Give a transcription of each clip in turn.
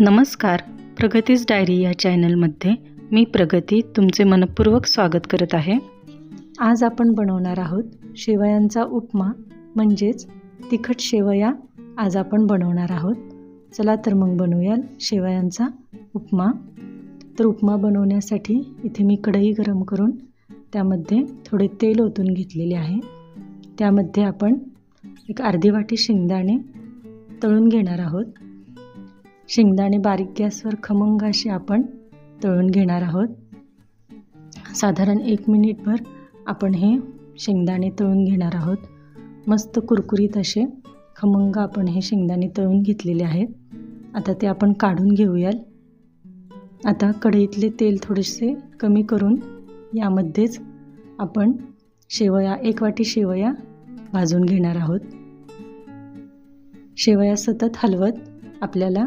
नमस्कार. प्रगतीज डायरी या चॅनलमध्ये मी प्रगती तुमचे मनपूर्वक स्वागत करत आहे. आज आपण बनवणार आहोत शेवयांचा उपमा म्हणजेच तिखट शेवया आज आपण बनवणार आहोत. चला तर मग बनवूया शेवयांचा उपमा. तर उपमा बनवण्यासाठी इथे मी कढई गरम करून त्यामध्ये थोडे तेल ओतून घेतलेले आहे. त्यामध्ये आपण एक अर्धी वाटी शेंगदाणे तळून घेणार आहोत. शेंगदाणे बारीक गॅसवर खमंग असे आपण तळून घेणार आहोत. साधारण एक मिनिटभर आपण हे शेंगदाणे तळून घेणार आहोत. मस्त कुरकुरीत असे खमंग आपण हे शेंगदाणे तळून घेतलेले आहेत. आता ते आपण काढून घेऊयाल आता कढईतले तेल थोडेसे कमी करून यामध्येच आपण शेवया एक वाटी शेवया भाजून घेणार आहोत. शेवया सतत हलवत आपल्याला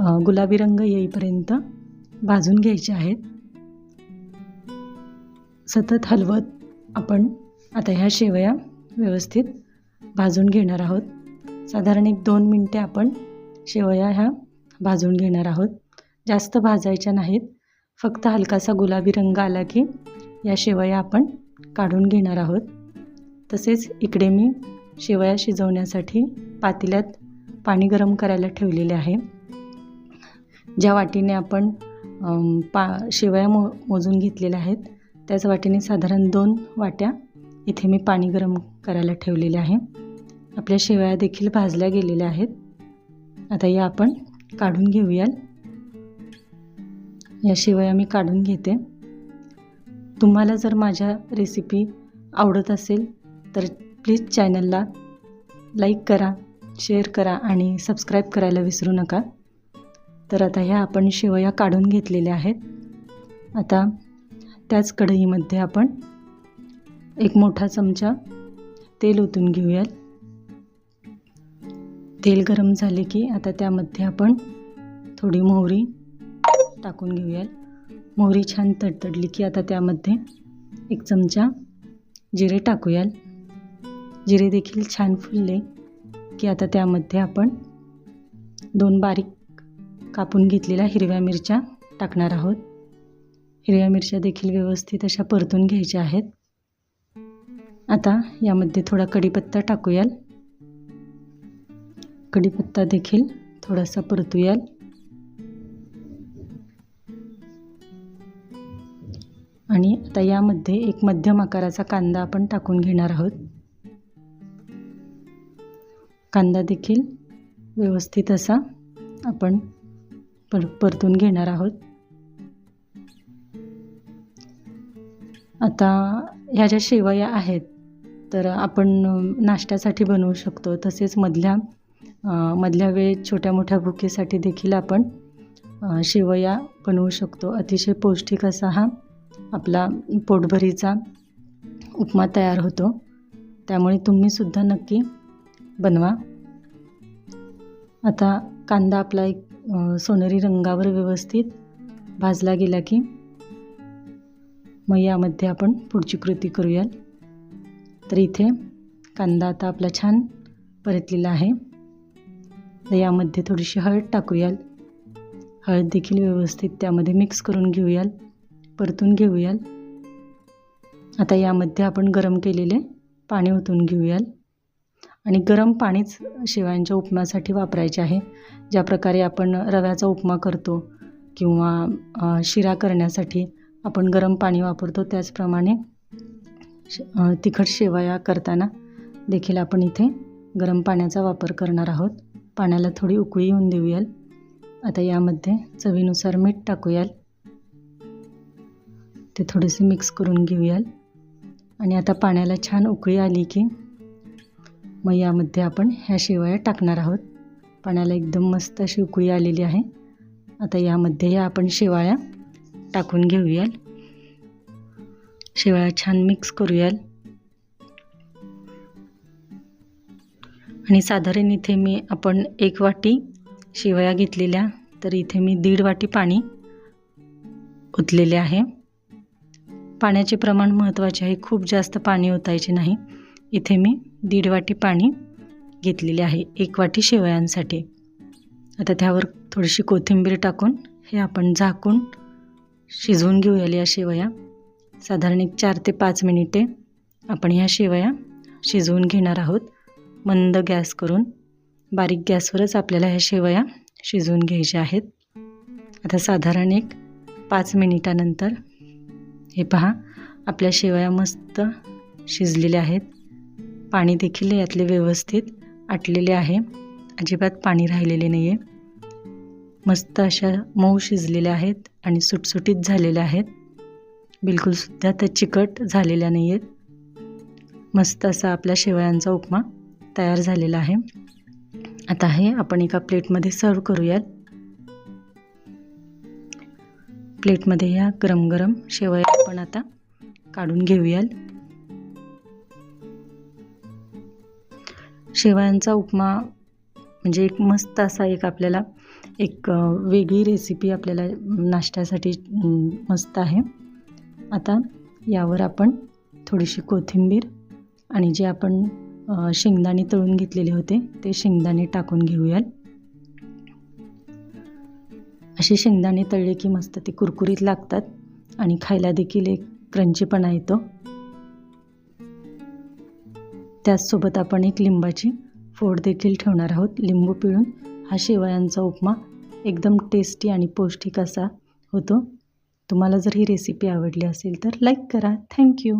गुलाबी रंग येईपर्यंत भाजून घ्यायचे आहेत. सतत हलवत आपण आता ह्या शेवया व्यवस्थित भाजून घेणार आहोत. साधारण एक दोन मिनटे आपण शेवया ह्या भाजून घेणार आहोत. जास्त भाजायच्या नाहीत. फक्त हलकासा गुलाबी रंग आला की या शेवया आपण काढून घेणार आहोत. तसेच इकडे मी शेवया शिजवण्यासाठी पातेल्यात पाणी गरम करायला ठेवलेले आहे. ज्या वाटीने आपण पा शेवया मो मोजून घेतलेल्या आहेत त्याच वाटीने साधारण दोन वाट्या इथे मी पाणी गरम करायला ठेवलेले आहे. आपल्या शेवया देखील भाजल्या गेलेल्या आहेत. आता या आपण काढून घेऊयाल या शेवया मी काढून घेते. तुम्हाला जर माझ्या रेसिपी आवडत असेल तर प्लीज चॅनलला लाईक करा शेअर करा आणि सबस्क्राईब करायला विसरू नका. तर आता ह्या आपण शेवया काढून घेतलेल्या आहेत. आता त्याच कढईमध्ये आपण एक मोठा चमचा तेल ओतून घेऊयात. तेल गरम झाले की आता त्यामध्ये आपण थोडी मोहरी टाकून घेऊयात. मोहरी छान तडतडली की आता त्यामध्ये एक चमचा जिरे टाकूयाल जिरे देखील छान फुलले की आता त्यामध्ये आपण दोन बारीक कापून घेतलेल्या हिरव्या मिरच्या टाकणार आहोत. हिरव्या मिरच्या देखील व्यवस्थित अशा परतून घ्यायच्या आहेत. आता यामध्ये थोडा कढीपत्ता टाकूयाल. कढीपत्ता देखील थोडासा परतूयाल. आणि आता यामध्ये एक मध्यम आकाराचा कांदा आपण टाकून घेणार आहोत. कांदा देखील व्यवस्थित असा आपण पर परतून घेणार आहोत. आता ह्या ज्या शेवया आहेत तर आपण नाश्त्यासाठी बनवू शकतो. तसेच मधल्या मधल्या वेळेत छोट्या मोठ्या भुकेसाठी देखील आपण शेवया बनवू शकतो. अतिशय पौष्टिक असा हा आपला पोटभरीचा उपमा तयार होतो. त्यामुळे तुम्हीसुद्धा नक्की बनवा. आता कांदा आपला एक सोनेरी रंगावर व्यवस्थित भाजला गेला की मग यामध्ये आपण पुढची कृती करूयाल तर इथे कांदा आता आपला छान परतलेला आहे. तर यामध्ये थोडीशी हळद टाकूयाल हळद देखील व्यवस्थित त्यामध्ये मिक्स करून घेऊयाल परतून घेऊयाल आता यामध्ये आपण गरम केलेले पाणी ओतून घेऊयाल आणि गरम पाणीच शेवयांच्या उपमासाठी वापरायचे आहे. ज्या प्रकारे आपण रव्याचा उपमा करतो किंवा शिरा करण्यासाठी आपण गरम पाणी वापरतो त्याचप्रमाणे तिखट शेवया करताना देखील आपण इथे गरम पाण्याचा वापर करणार आहोत. पाण्याला थोडी उकळी येऊन देऊयाल. आता यामध्ये चवीनुसार मीठ टाकूयाल. ते थोडेसे मिक्स करून घेऊयाल. आणि आता पाण्याला छान उकळी आली की मग यामध्ये आपण ह्या शेवया टाकणार आहोत. पाण्याला एकदम मस्त अशी उकळी आलेली आहे. आता यामध्ये ह्या आपण शेवाळ्या टाकून घेऊयाल. शेवाळ्या छान मिक्स करूयाल. आणि साधारण इथे मी आपण एक वाटी शेवया घेतलेल्या तर इथे मी दीड वाटी पाणी ओतलेले आहे. पाण्याचे प्रमाण महत्त्वाचे आहे. खूप जास्त पाणी ओतायचे नाही. इथे मी दीड वाटी पाणी घेतलेले आहे एक वाटी शेवयांसाठी. आता त्यावर थोडीशी कोथिंबीर टाकून हे आपण झाकून शिजवून घेऊया या शेवया. साधारण एक चार ते पाच मिनिटे आपण ह्या शेवया शिजवून घेणार आहोत. मंद गॅस करून बारीक गॅसवरच आपल्याला ह्या शेवया शिजवून घ्यायच्या आहेत. आता साधारण एक पाच मिनिटानंतर हे पहा आपल्या शेवया मस्त शिजलेल्या आहेत. पाणी देखील यातले व्यवस्थित आटलेले आहे. अजिबात पाणी राहिलेले नाही आहे मस्त अशा मऊ शिजलेल्या आहेत आणि सुटसुटीत झालेल्या आहेत. बिलकुलसुद्धा त्या चिकट झालेल्या नाही आहेत मस्त असा आपल्या शेवयांचा उपमा तयार झालेला आहे. आता हे आपण एका प्लेटमध्ये सर्व करूयात. प्लेटमध्ये ह्या गरम गरम शेवया आपण आता काढून घेऊयाल शेवयांचा उपमा म्हणजे एक मस्त असा एक आपल्याला एक वेगळी रेसिपी आपल्याला नाश्त्यासाठी मस्त आहे. आता यावर आपण थोडीशी कोथिंबीर आणि जे आपण शेंगदाणे तळून घेतलेले होते ते शेंगदाणे टाकून घेऊयात. असे शेंगदाणे तळले की मस्त ते कुरकुरीत लागतात आणि खायला देखील एक क्रंचीपणा येतो. त्याचसोबत आपण एक लिंबाची फोड देखील ठेवणार आहोत. लिंबू पिळून हा शेवयांचा उपमा एकदम टेस्टी आणि पौष्टिक असा होतो. तुम्हाला जर ही रेसिपी आवडली असेल तर लाईक करा. थँक्यू